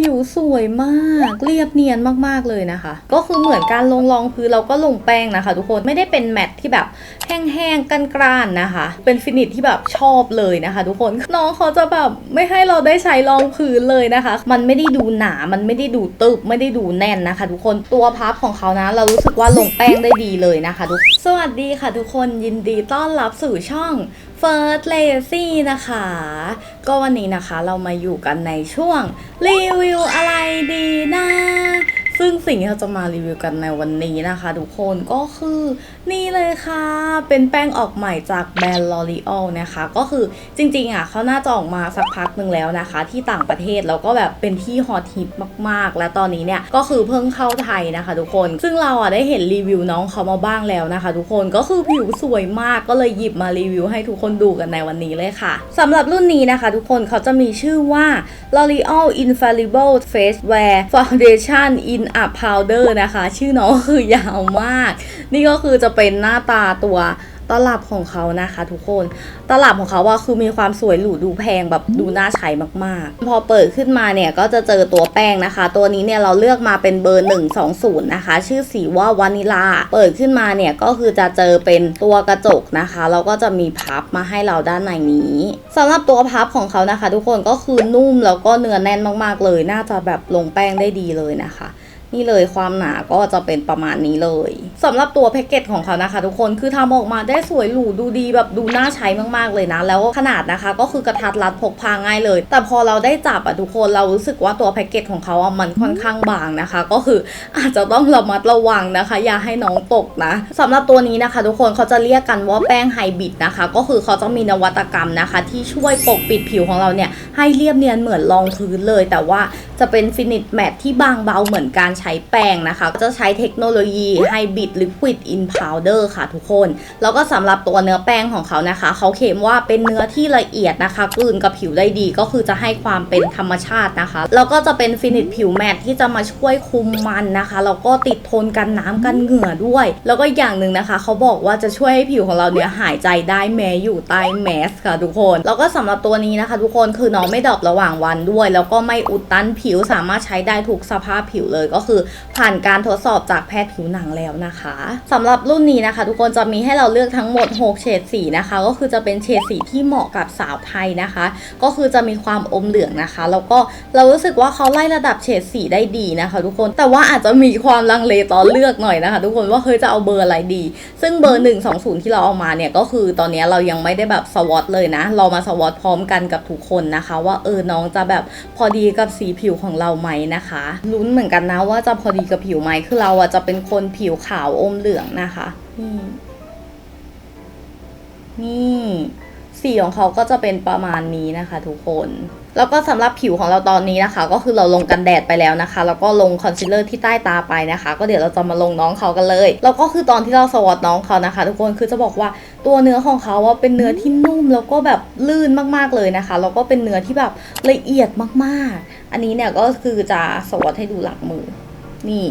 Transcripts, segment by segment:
ผิวสวยมากเรียบเนียนมากๆเลยนะคะ ก็คือเหมือนการลงรองพื้นเราก็ลงแป้งนะคะ ทุกคนไม่ได้เป็นแมตที่แบบแห้งๆกันกรานๆนะคะ เป็นฟินิชที่แบบชอบเลยนะคะ ทุกคนน้องเขาจะแบบไม่ให้เราได้ใช้รองพื้นเลยนะคะ มันไม่ได้ดูหนา มันไม่ได้ดูตึบไม่ได้ดูแน่นนะคะ ทุกคนตัวพับของเขานะ เรารู้สึกว่าลงแป้งได้ดีเลยนะคะทุกสวัสดีค่ะ ทุกคนยินดีต้อนรับสู่ช่อง First Lazy นะคะ ก็วันนี้นะคะเรามาอยู่กันในช่วง รีวิวอะไรดีนะ ซึ่งสิ่งที่เราจะมารีวิวกันในวันนี้นะคะ ทุกคนก็คือนี่เลยค่ะ เป็นแป้งออกใหม่จากแบรนด์ L'Oreal นะคะ ก็คือจริงๆอะเขาน่าจะออกมาสักพักหนึ่งแล้วนะคะ ที่ต่างประเทศแล้วก็แบบเป็นที่ฮอตฮิตมากๆ และตอนนี้เนี่ยก็คือเพิ่งเข้าไทยนะคะ ทุกคน ซึ่งเราอะได้เห็นรีวิวน้องเขามาบ้างแล้วนะคะ ทุกคนก็คือผิวสวยมากก็เลยหยิบมารีวิวให้ทุกคนดูกันในวันนี้เลยค่ะสำหรับรุ่นนี้นะคะ ทุกคนเขาจะมีชื่อว่า L'Oreal Infallible Face Wear Foundation in a Powder นะคะ ชื่อน้องคือยาวมาก นี่ก็คือจะเป็นหน้าตาตัวตลับของเขานะคะทุกคน ตลับของเขาว่าคือมีความสวยหรูดูแพงแบบดูน่าใช้มากๆ พอเปิดขึ้นมาเนี่ยก็จะเจอตัวแป้งนะคะ ตัวนี้เนี่ยเราเลือกมาเป็นเบอร์ 120 นะคะ ชื่อสีว่าวานิลา เปิดขึ้นมาเนี่ยก็คือจะเจอเป็นตัวกระจกนะคะแล้วก็จะมีพับมาให้เราด้านในนี้สำหรับตัวพับของเขานะคะ ทุกคนก็คือนุ่มแล้วก็เนื้อแน่นมากๆเลย น่าจะแบบลงแป้งได้ดีเลยนะคะ นี่เลยความหนาก็จะเป็นประมาณนี้เลยสำหรับตัวแพ็กเกจของเขานะคะ ทุกคนคือทำออกมาได้สวยหรูดูดีแบบดูน่าใช้มากๆเลยนะ แล้วขนาดนะคะ ก็คือกระทัดรัดพกพาง่ายเลย แต่พอเราได้จับอะทุกคนเรารู้สึกว่าตัวแพ็กเกจของเขาอะมันค่อนข้างบางนะคะ ก็คืออาจจะต้องระมัดระวังนะคะ อย่าให้น้องตกนะสำหรับตัวนี้นะคะ ทุกคนเขาจะเรียกกันว่าแป้งไฮบิดนะคะ ก็คือเขาจะมีนวัตกรรมนะคะ ที่ช่วยปกปิดผิวของเราเนี่ยให้เรียบเนียนเหมือนรองพื้นเลย แต่ว่าจะเป็นฟินิชแมทที่บางเบาเหมือนการใช้แป้งนะคะจะใช้เทคโนโลยีไฮบริดลิควิดอินพาวเดอร์ค่ะทุกคน แล้วก็สำหรับตัวเนื้อแป้งของเขานะคะ เขาเคลมว่าเป็นเนื้อที่ละเอียดนะคะกลืนกับผิวได้ดีก็คือจะให้ความเป็นธรรมชาตินะคะ แล้วก็จะเป็นฟินิชผิวแมทที่จะมาช่วยคุมมันนะคะแล้วก็ติดทนกันน้ำกันเหงื่อด้วย แล้วก็อย่างหนึ่งนะคะ เขาบอกว่าจะช่วยให้ผิวของเราเนี่ยหายใจได้แม้อยู่ใต้แมสค่ะทุกคน แล้วก็สำหรับตัวนี้นะคะ ทุกคนคือน้องไม่ดรอประหว่างวันด้วย แล้วก็ไม่อุดตันผิวสามารถใช้ได้ทุกสภาพผิวเลยก็คือผ่านการทดสอบจากแพทย์ผิวหนังแล้วนะคะสำหรับรุ่นนี้นะคะ ทุกคนจะมีให้เราเลือกทั้งหมด 6 เฉดสีนะคะ ก็คือจะเป็นเฉดสีที่เหมาะกับสาวไทยนะคะ ก็คือจะมีความอมเหลืองนะคะ แล้วก็เรารู้สึกว่าเขาไล่ระดับเฉดสีได้ดีนะคะ ทุกคนแต่ว่าอาจจะมีความลังเลตอนเลือกหน่อยนะคะ ทุกคนว่าเฮ้ยจะเอาเบอร์อะไรดี ซึ่งเบอร์ 120 ที่เราเอามาเนี่ยก็คือตอนนี้เรายังไม่ได้แบบสวอตเลยนะ เรามาสวอตพร้อมกันกับทุกคนนะคะ ว่าเออน้องจะแบบพอดีกับสีผิวของเราไหมนะคะลุ้นเหมือนกันนะว่าจะพอดีกับผิวไหมคือเราอะจะเป็นคนผิวขาวอมเหลืองนะคะนี่นี่สีของเขาก็จะเป็นประมาณนี้นะคะ ทุกคน แล้วก็สำหรับผิวของเราตอนนี้นะคะ ก็คือเราลงกันแดดไปแล้วนะคะ แล้วก็ลงคอนซีลเลอร์ที่ใต้ตาไปนะคะ ก็เดี๋ยวเราจะมาลงน้องเขากันเลย แล้วก็คือตอนที่เราสวอตน้องเขานะคะ ทุกคนคือจะบอกว่าตัวเนื้อของเขาว่าเป็นเนื้อที่นุ่มแล้วก็แบบลื่นมากๆเลยนะคะ แล้วก็เป็นเนื้อที่แบบละเอียดมากๆ อันนี้เนี่ยก็คือจะสวอตให้ดูหลังมือ นี่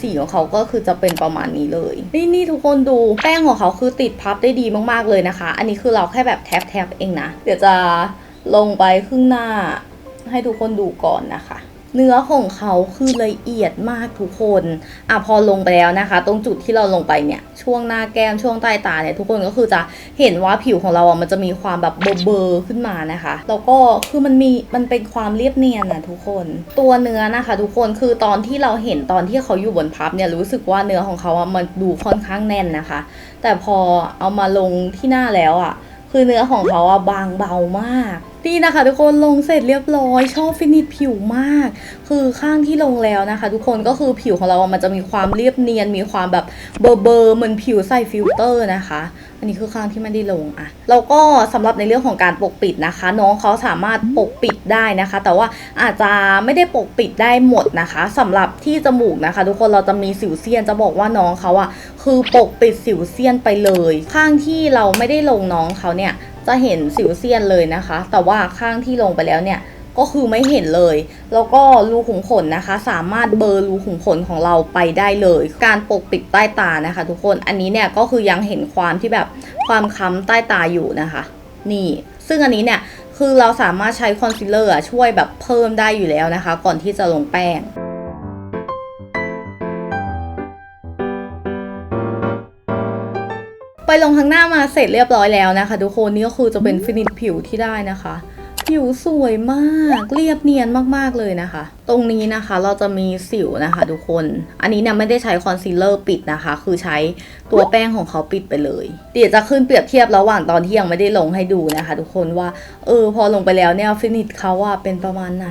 สีของเขาก็คือจะเป็นประมาณนี้เลย นี่นี่ทุกคนดูแป้งของเขาคือติดพับได้ดีมากๆเลยนะคะ อันนี้คือเราแค่แบบแทบแทบเองนะ เดี๋ยวจะลงไปครึ่งหน้าให้ทุกคนดูก่อนนะคะ เนื้อของเขาคือละเอียดมากทุกคนอะพอลงไปแล้วนะคะ ตรงจุดที่เราลงไปเนี่ย ช่วงหน้าแก้มช่วงใต้ตาเนี่ยทุกคนก็คือจะเห็นว่าผิวของเราอะมันจะมีความแบบเบลอๆขึ้นมานะคะ แล้วก็คือมันมีมันเป็นความเรียบเนียนนะทุกคน ตัวเนื้อนะคะ ทุกคนคือตอนที่เราเห็นตอนที่เขาอยู่บนพับเนี่ยรู้สึกว่าเนื้อของเขาอะมันดูค่อนข้างแน่นนะคะ แต่พอเอามาลงที่หน้าแล้วอะคือเนื้อของเขาอะบางเบามาก นี่นะคะทุกคนลงเสร็จเรียบร้อย ชอบฟินิชผิวมาก คือข้างที่ลงแล้วนะคะ ทุกคนก็คือผิวของเราอะมันจะมีความเรียบเนียน มีความแบบเบอร์เบอร์เหมือนผิวใส่ฟิลเตอร์นะคะ อันนี้คือข้างที่ไม่ได้ลงอะแล้วก็สำหรับในเรื่องของการปกปิดนะคะ น้องเขาสามารถปกปิดได้นะคะ แต่ว่าอาจจะไม่ได้ปกปิดได้หมดนะคะสำหรับที่จมูกนะคะ ทุกคนเราจะมีสิวเซียนจะบอกว่าน้องเขาอะคือปกปิดสิวเซียนไปเลย ข้างที่เราไม่ได้ลงน้องเขาเนี่ย จะเห็นสิวเซียนเลยนะคะ แต่ว่าข้างที่ลงไปแล้วเนี่ยก็คือไม่เห็นเลย แล้วก็รูขุมขนนะคะ สามารถเบลอรูขุมขนของเราไปได้เลย การปกปิดใต้ตานะคะ ทุกคน อันนี้เนี่ยก็คือยังเห็นความที่แบบความค้ำใต้ตาอยู่นะคะ นี่ ซึ่งอันนี้เนี่ยคือเราสามารถใช้คอนซีลเลอร์ช่วยแบบเพิ่มได้อยู่แล้วนะคะ ก่อนที่จะลงแป้ง ลงข้างหน้ามาเสร็จเรียบร้อยแล้วนะคะ ทุกคนนี่ก็คือจะเป็นฟินิชผิวที่ได้นะคะ ผิวสวยมากเรียบเนียนมากๆเลยนะคะ ตรงนี้นะคะเราจะมีสิวนะคะ ทุกคน อันนี้เนี่ยไม่ได้ใช้คอนซีลเลอร์ปิดนะคะ คือใช้ตัวแป้งของเขาปิดไปเลย เดี๋ยวจะขึ้นเปรียบเทียบระหว่างตอนที่ยังไม่ได้ลงให้ดูนะคะ ทุกคนว่าเออพอลงไปแล้วเนี่ยฟินิชเขาอะเป็นประมาณไหน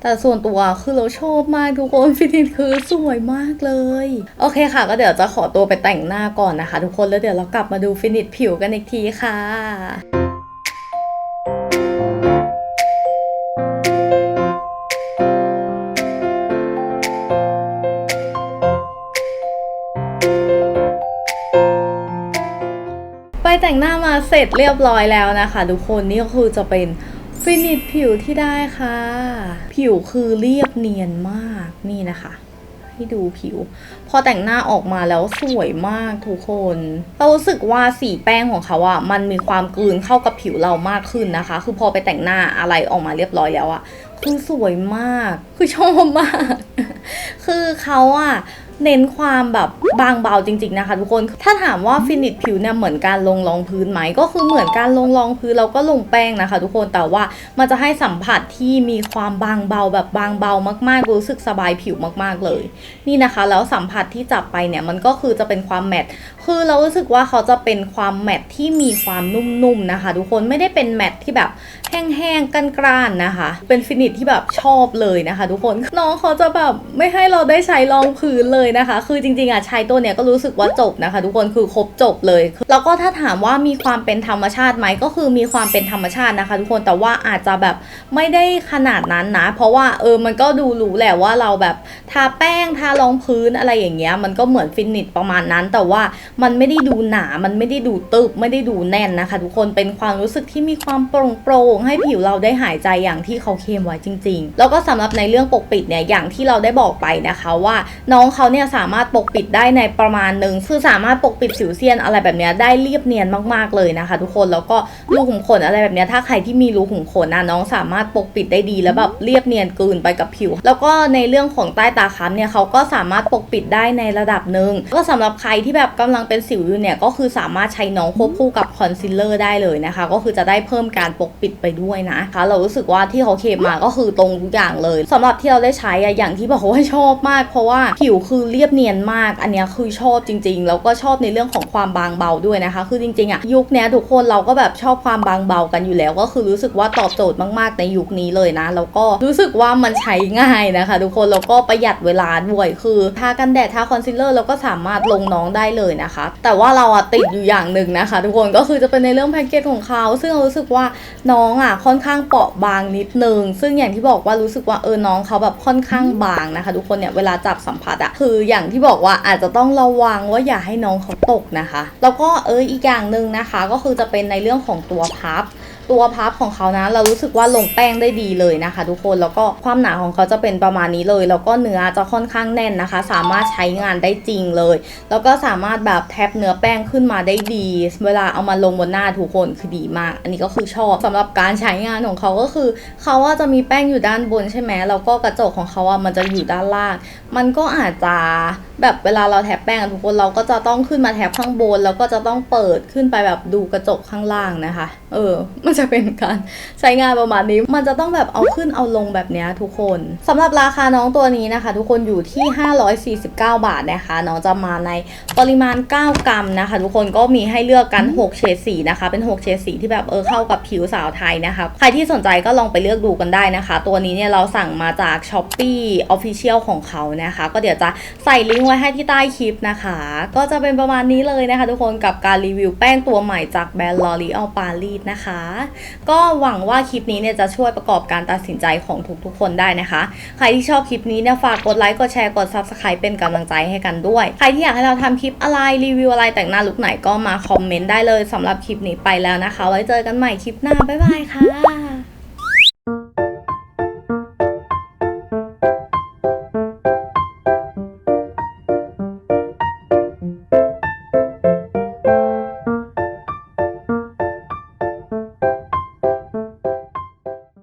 แต่ส่วนตัวคือเราชอบมากทุกคนฟินิชคือสวยมากเลย โอเคค่ะ ก็เดี๋ยวจะขอตัวไปแต่งหน้าก่อนนะคะ ทุกคนแล้วเดี๋ยวเรากลับมาดูฟินิชผิวกันอีกทีค่ะไปแต่งหน้ามาเสร็จเรียบร้อยแล้วนะคะ ทุกคนนี่ก็คือจะเป็น ฟินิชผิวที่ได้ค่ะ ผิวคือเรียบเนียนมากนี่นะคะให้ดูผิว พอแต่งหน้าออกมาแล้วสวยมากทุกคน เรารู้สึกว่าสีแป้งของเขาอะมันมีความกลืนเข้ากับผิวเรามากขึ้นนะคะ คือพอไปแต่งหน้าอะไรออกมาเรียบร้อยแล้วอะคือสวยมาก คือชอบมาก คือเขาอะ เน้นความแบบบางเบาจริง ๆนะคะ ทุกคน ถ้าถามว่าฟินิชผิวเนี่ยเหมือนการลงรองพื้นไหมก็คือเหมือนการลงรองพื้นเราก็ลงแป้งนะคะ ทุกคนแต่ว่ามันจะให้สัมผัสที่มีความบางเบาแบบบางเบามากๆรู้สึกสบายผิวมากๆเลย นี่นะคะ แล้วสัมผัสที่จับไปเนี่ยมันก็คือจะเป็นความแมตต์คือเรารู้สึกว่าเขาจะเป็นความแมตต์ที่มีความนุ่มๆนะคะ ทุกคนไม่ได้เป็นแมตต์ที่แบบแห้งๆกันกร้านๆนะคะ เป็นฟินิชที่แบบชอบเลยนะคะ ทุกคนน้องเขาจะแบบไม่ให้เราได้ใช้รองพื้นเลยนะคะ คือจริงๆอะใช้ตัวเนี้ยก็รู้สึกว่าจบนะคะ ทุกคนคือครบจบเลย แล้วก็ถ้าถามว่ามีความเป็นธรรมชาติไหมก็คือมีความเป็นธรรมชาตินะคะ ทุกคนแต่ว่าอาจจะแบบไม่ได้ขนาดนั้นนะ เพราะว่าเออมันก็ดูรู้แหละว่าเราแบบทาแป้งทารองพื้นอะไรอย่างเงี้ยมันก็เหมือนฟินิชประมาณนั้น แต่ว่ามันไม่ได้ดูหนา มันไม่ได้ดูตึบไม่ได้ดูแน่นนะคะ ทุกคนเป็นความรู้สึกที่มีความโปร่งโปร่งให้ผิวเราได้หายใจอย่างที่เขาเคลมไว้จริง ๆ แล้วก็สำหรับในเรื่องปกปิดเนี่ยอย่างที่เราได้บอกไปนะคะว่าน้องเขาเนี่ยสามารถปกปิดได้ในประมาณหนึ่งคือสามารถปกปิดสิวเซียนอะไรแบบนี้ได้เรียบเนียนมากๆเลยนะคะ ทุกคนแล้วก็รูขุมขนอะไรแบบนี้ถ้าใครที่มีรูขุมขนนะน้องสามารถปกปิดได้ดีแล้วแบบเรียบเนียนกลืนไปกับผิว แล้วก็ในเรื่องของใต้ตาค้ำเนี่ยเขาก็สามารถปกปิดได้ในระดับหนึ่งก็สำหรับใครที่แบบกำลังเป็นสิวอยู่เนี่ยก็คือสามารถใช้น้องควบคู่กับคอนซีลเลอร์ได้เลยนะคะ ก็คือจะได้เพิ่มการปกปิดไปด้วยนะคะเรารู้สึกว่าที่เขาเคมมาก็คือตรงทุกอย่างเลยสำหรับที่เราได้ใช้อะอย่างที่บอกว่าชอบมาก เพราะว่าผิวคือเรียบเนียนมาก อันเนี้ยคือชอบจริง ๆ แล้วก็ชอบในเรื่องของความบางเบาด้วยนะคะ คือจริงๆอะยุคเนี้ยทุกคนเราก็แบบชอบความบางเบากันอยู่แล้ว ก็คือรู้สึกว่าตอบโจทย์มากๆในยุคนี้เลยนะ แล้วก็รู้สึกว่ามันใช้ง่ายนะคะ ทุกคนแล้วก็ประหยัดเวลาด้วยคือทากันแดดทาคอนซีลเลอร์แล้วก็สามารถลงน้องได้เลยนะคะ แต่ว่าเราอะติดอยู่อย่างหนึ่งนะคะ ทุกคนก็คือจะเป็นในเรื่องแพ็กเกจของเขาซึ่งเรารู้สึกว่าน้องอะค่อนข้างเปราะบางนิดนึงซึ่งอย่างที่บอกว่ารู้สึกว่าเออน้องเขาแบบค่อนข้างบางนะคะ ทุกคนเนี่ยเวลาจับสัมผัสอะคืออย่างที่บอกว่าอาจจะต้องระวังว่าอย่าให้น้องเขาตกนะคะ แล้วก็เอออีกอย่างหนึ่งนะคะ ก็คือจะเป็นในเรื่องของตัวพับ ตัวพับของเขานะ เรารู้สึกว่าลงแป้งได้ดีเลยนะคะ ทุกคนแล้วก็ความหนาของเขาจะเป็นประมาณนี้เลย แล้วก็เนื้อจะค่อนข้างแน่นนะคะ สามารถใช้งานได้จริงเลย แล้วก็สามารถแบบแทบเนื้อแป้งขึ้นมาได้ดี เวลาเอามาลงบนหน้าทุกคนคือดีมาก อันนี้ก็คือชอบสำหรับการใช้งานของเขาก็คือเขาว่าจะมีแป้งอยู่ด้านบนใช่ไหมแล้วก็กระจกของเขาอะมันจะอยู่ด้านล่าง มันก็อาจจะแบบเวลาเราแทบแป้งทุกคนเราก็จะต้องขึ้นมาแทบข้างบน แล้วก็จะต้องเปิดขึ้นไปแบบดูกระจกข้างล่างนะคะ เออ มันจะเป็นการใช้งานประมาณนี้ มันจะต้องแบบเอาขึ้นเอาลงแบบเนี้ยทุกคนสำหรับราคาน้องตัวนี้นะคะ ทุกคนอยู่ที่ 549 บาทนะคะ น้องจะมาในปริมาณ 9 กรัมนะคะ ทุกคนก็มีให้เลือกกัน 6 เฉดสีนะคะ เป็น 6 เฉดสีที่แบบเออเข้ากับผิวสาวไทยนะคะ ใครที่สนใจก็ลองไปเลือกดูกันได้นะคะ ตัวนี้เนี่ยเราสั่งมาจาก s h อ p e e Official ของเขานะคะ ก็เดี๋ยวจะใส่ลิงก์ไว้ให้ที่ใต้คลิปนะคะ ก็จะเป็นประมาณนี้เลยนะคะ ทุกคนกับการรีวิวแป้งตัวใหม่จากแบรนด์ L'Oreal Paris นะคะก็หวังว่าคลิปนี้เนี่ยจะช่วยประกอบการตัดสินใจของทุกๆคนได้นะคะ ใครที่ชอบคลิปนี้เนี่ยฝากกดไลค์กดแชร์กด Subscribe เป็นกำลังใจให้กันด้วย ใครที่อยากให้เราทำคลิปอะไรรีวิวอะไรแต่งหน้าลุคไหนก็มาคอมเมนต์ได้เลยสำหรับคลิปนี้ไปแล้วนะคะ ไว้เจอกันใหม่คลิปหน้าบ๊ายบายค่ะ